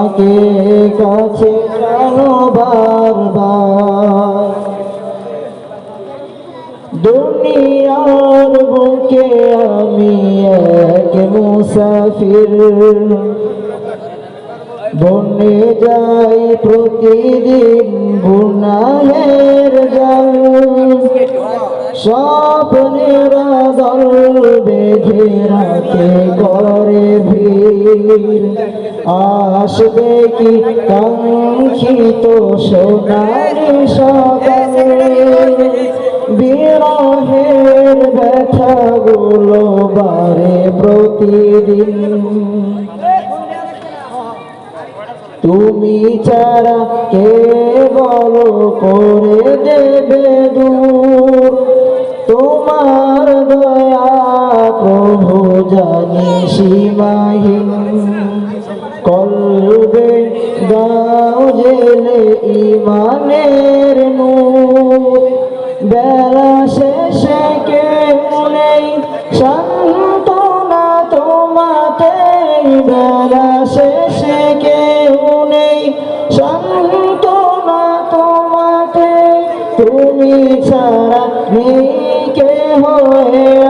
আমাকে কাছে রানো বারবার। দুনিয়ার বুকে আমি এক মুসাফির। বনে যাই প্রতিদিন গুনাহের স্বপ্নের দল বেঁধে রাতে করে ভিড়। আসবে কি কাঙ্ক্ষিত সোনার সকালে? বিরহের ব্যথাগুলো বারে প্রতিদিন। তুমি ছাড়া কে বলো করে দেবে সীমাহীন কলবে দাও জেলে ইমানের নূর। বেলা শেষে কেউ নেই, সান্ত্বনা তোমাতে। বেলা শেষে কেউ নেই, সান্ত্বনা তোমাতে। তুমি ছাড়া নেই কে হয়ে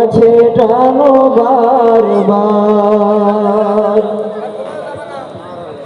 কাছে টানো বারবার।